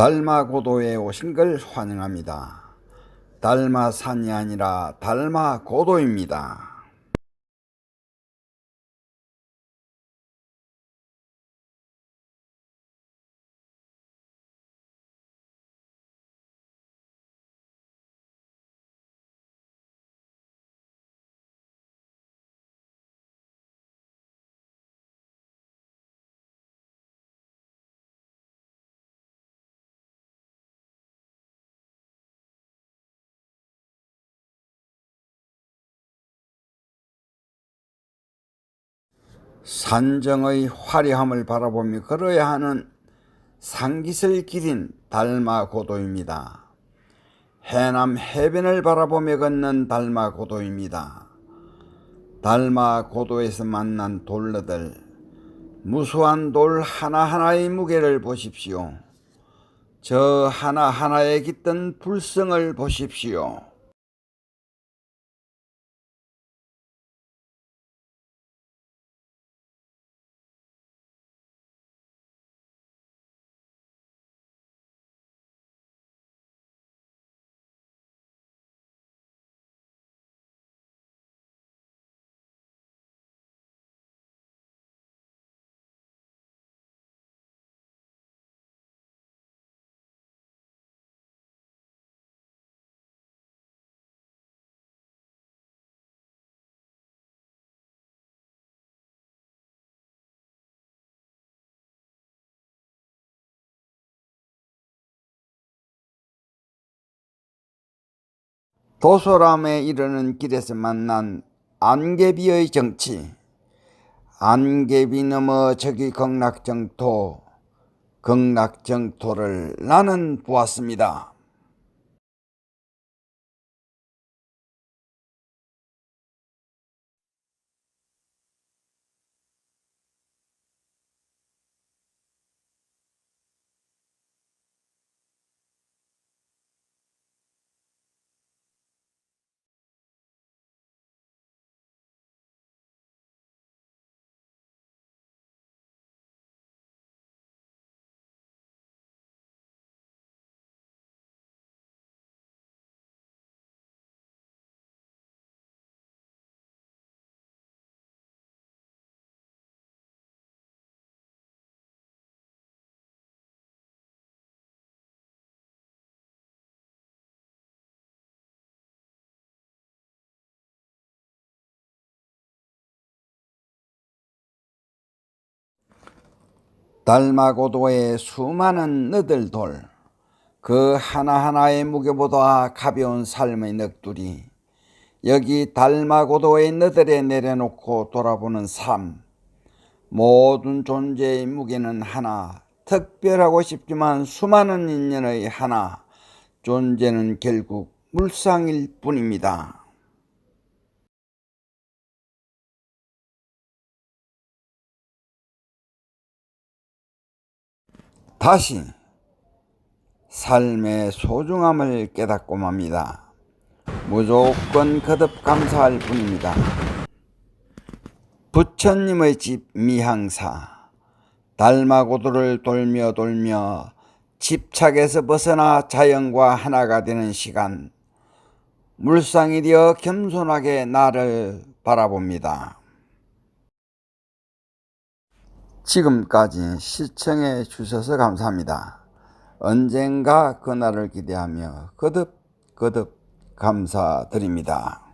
달마고도에 오신 걸 환영합니다. 달마산이 아니라 달마고도입니다. 산정의 화려함을 바라보며 걸어야 하는 상깃을 기린 달마고도입니다. 해남 해변을 바라보며 걷는 달마고도입니다. 달마고도에서 만난 돌러들, 무수한 돌 하나하나의 무게를 보십시오. 저 하나하나에 깃든 불성을 보십시오. 도소람에 이르는 길에서 만난 안개비의 정치. 안개비 넘어 저기 극락정토, 극락정토를 나는 보았습니다. 달마고도의 수많은 너들돌, 그 하나하나의 무게보다 가벼운 삶의 넋두리, 여기 달마고도의 너들에 내려놓고 돌아보는 삶, 모든 존재의 무게는 하나, 특별하고 싶지만 수많은 인연의 하나, 존재는 결국 물상일 뿐입니다. 다시 삶의 소중함을 깨닫고 맙니다. 무조건 거듭 감사할 뿐입니다. 부처님의 집 미항사 달마고도를 돌며 돌며 집착에서 벗어나 자연과 하나가 되는 시간 물상이 되어 겸손하게 나를 바라봅니다. 지금까지 시청해 주셔서 감사합니다. 언젠가 그날을 기대하며 거듭 거듭 감사드립니다.